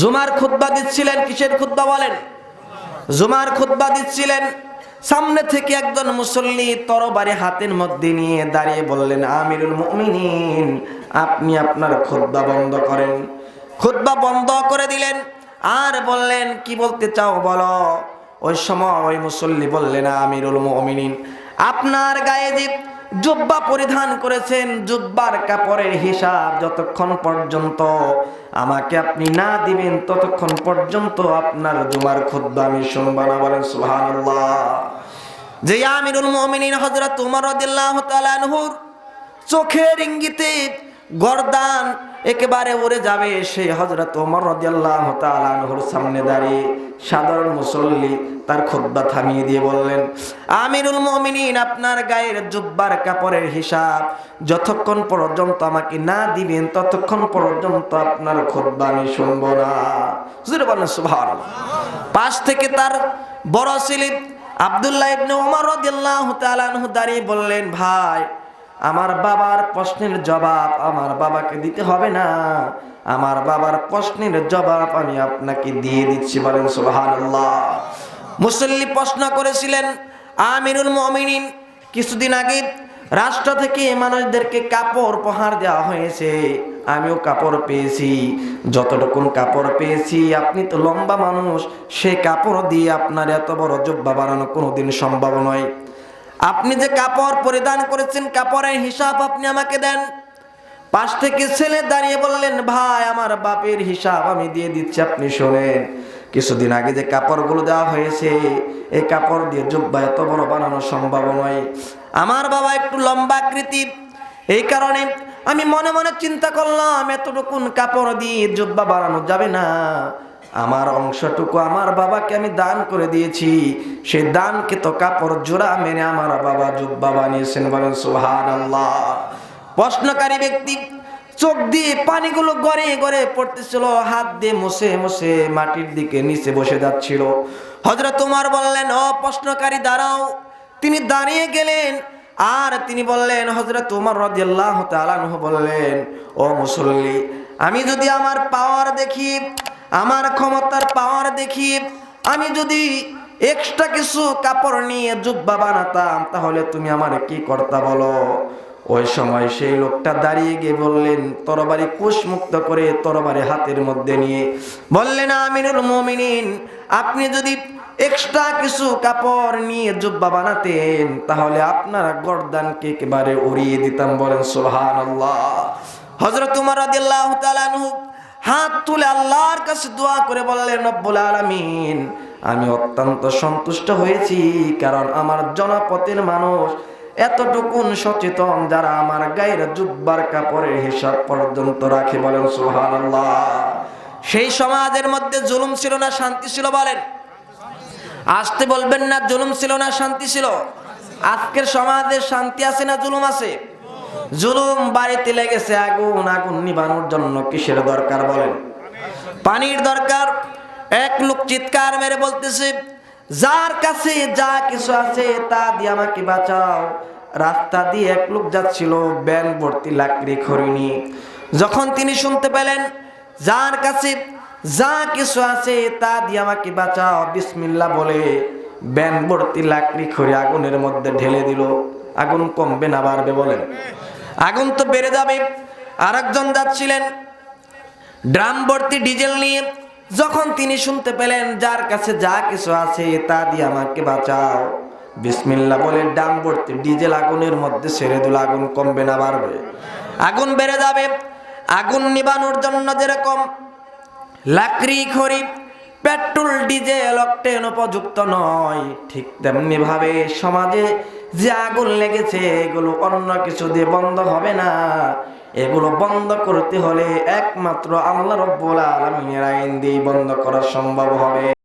জুমার খুতবা দিচ্ছিলেন, কিসের খুতবা বলেন? জুমার খুতবা দিচ্ছিলেন, সামনে থেকে একজন মুসল্লি তরবারি হাতের মধ্যে নিয়ে দাঁড়িয়ে বললেন, আমিরুল মুমিনিন, আপনি আপনার খুতবা বন্ধ করেন। খুতবা বন্ধ করে দিলেন, আর বললেন, কি বলতে চাও বলো? ওই সময় ওই মুসল্লি বললেন, আমিরুল মুমিনিন, আপনার গায়ে যে জুব্বা পরিধান করেছেন, জুব্বার কাপড়ের হিসাব যতক্ষণ পর্যন্ত আমাকে আপনি না দিবেন, ততক্ষণ পর্যন্ত আপনার জুমার খুদ্া আমি শুনবা না। বলেন, সুবহানাল্লাহ। যে আমিরুল মুমিনিন হযরত উমর রাদিয়াল্লাহু তাআলা চোখের ইঙ্গিতে গর্দান একেবারে উড়ে যাবে সেই হজরত ওমর রাদিয়াল্লাহু তাআলা আনহুর সামনে দাঁড়িয়ে সাধারণ মুসল্লি তার খুতবা থামিয়ে দিয়ে বললেন, আমিরুল মুমিনিন, আপনার গায়ের জুব্বার কাপড়ের হিসাব যতক্ষণ পর্যন্ত আমাকে না দিবেন, ততক্ষণ পর্যন্ত আপনার খুতবা আমি শুনব না। পাশ থেকে তার বড় ছেলে আব্দুল্লাহ ইবনে ওমর রাদিয়াল্লাহু তাআলা আনহু দাঁড়িয়ে বললেন, ভাই আমার বাবার প্রশ্নের জবাব আমার বাবাকে দিতে হবে না। আমার বাবার প্রশ্নের জবাব আমি আপনাকে দিয়ে দিচ্ছি, বলেন সুবহানাল্লাহ। মুসল্লি প্রশ্ন করেছিলেন আমিনুল মুমিনিন, কিছুদিন আগে রাষ্ট্র থেকে মানুষদেরকে কাপড় উপহার দেওয়া হয়েছে। আমিও কাপড় পেয়েছি যতটুকু কাপড় পেয়েছি, আপনি তো লম্বা মানুষ, সে কাপড় দিয়ে আপনার এত বড় জব্বা বানানো কোনোদিন সম্ভব নয়। আপনি যে কাপড় পরিধান করেছেন, কাপড়ের হিসাব আপনি আমাকে দেন। পাশ থেকে ছেলে দাঁড়িয়ে বললেন, ভাই, আমার বাপের হিসাব আমি দিয়ে দিচ্ছি, আপনি শোনেন। কিছুদিন আগে যে কাপড়গুলো দেওয়া হয়েছে, এই কাপড় দিয়ে জুব্বা এত বড় বানানো সম্ভব নয়। আমার বাবা একটু লম্বা আকৃতির এই কারণে আমি মনে মনে চিন্তা করলাম, এতটুকুন কাপড় দিয়ে জুব্বা বানানো যাবে না। আমার অংশটুকু আমার বাবাকে আমি দান করে দিয়েছি। সেই দানকে তো কাপড় জোড়া মেনে আমার বাবা জুব্বা বানিয়েছেন বলেন সুহান আল্লাহ প্রশ্নকারী ব্যক্তি চোখ দিয়ে পানিগুলো গড়ে গড়ে পড়তেছিল, হাত দিয়ে মুছে মুছে মাটির দিকে নিচে বসে যাচ্ছিল। হজরত তোমার বললেন, ও প্রশ্নকারী, দাঁড়াও। তিনি দাঁড়িয়ে গেলেন আর তিনি বললেন হজরত তোমার রাদিয়াল্লাহু তাআলা আনহু বললেন, ও মুসল্লি, আমি যদি আমার পাওয়ার দেখি আমার ক্ষমতার পাওয়ার দেখি আমি যদি এক্সট্রা কিছু কাপড় নিয়ে জুব্বা বানাতাম, তাহলে তুমি আমার কি করতা বলো? ওই সময় সেই লোকটা দাঁড়িয়ে গিয়ে বললেন, তরবারি কুশ মুক্ত করে তরবারি হাতের মধ্যে নিয়ে। বললেন, আমিনুল মুমিনিন, আপনি যদি এক্সট্রা কিছু কাপড় নিয়ে জুব্বা বানাতেন, তাহলে আপনার গর্দানকে একেবারে উড়িয়ে দিতাম। বলেন, সুবহানাল্লাহ। হযরত উমর রাদিয়াল্লাহু তাআলা আনহু হাত তুলে আল্লাহর কাছে দোয়া করে বললেন, রব্বুল আলামিন, আমি অত্যন্ত সন্তুষ্ট হয়েছি কারণ আমার জনপথের মানুষ এতটুকুন সচেতন যারা আমার গায়ের জুব্বার কাপড়ের হিসাব পর্যন্ত রাখে বলেন, সুবহানাল্লাহ। সেই সমাজের মধ্যে জুলুম ছিল না, শান্তি ছিল বলেন। আসতে বলবেন না, জুলুম ছিল না, শান্তি ছিল। আজকের সমাজে শান্তি আছে না, জুলুম আছে? জুলুম বাড়িতে লেগেছে আগুন আগুন নিবানোর জন্য কিসের দরকার বলেন? পানির দরকার। এক লোক চিৎকার মেরে বলতেছে, যার কাছে যা কিছু আছে তা দিয়ে আমাকে বাঁচাও। রাস্তা দিয়ে এক লোক যাচ্ছিল, ব্যান ভর্তি লাকড়ি খড়ি যখন তিনি শুনতে পেলেন, যার কাছে যা কিছু আছে তা দিয়ে আমাকে বাঁচাও বিসমিল্লা বলে ব্যান ভর্তি লাকড়ি খড়ি আগুনের মধ্যে ঢেলে দিল। আগুন কমবে না বাড়বে বলেন। আগুন তো বেড়ে যাবে। আরেকজন যাচ্ছিলেন, ড্রাম ভর্তি ডিজেল নিয়ে। যখন তিনি শুনতে পেলেন, যার কাছে যা কিছু আছে, তা দিয়ে আমাকে বাঁচাও। বিসমিল্লা বলে ডাম ভর্তি ডিজেল আগুনের মধ্যে ছেড়ে দিল আগুন কমবে না, বাড়বে। আগুন বেড়ে যাবে। আগুন নিবানোর জন্য যেরকম লাকড়ি, খড়ি, পেট্রোল, ডিজেল, অকটেন উপযুক্ত নয়, ঠিক তেমনি ভাবে সমাজে যে আগুন লেগেছে, এগুলো অন্য কিছু দিয়ে বন্ধ হবে না। এগুলো বন্ধ করতে হলে একমাত্র আল্লাহ রব্বুল আলমিনের আইন দিয়ে বন্ধ করা সম্ভব হবে।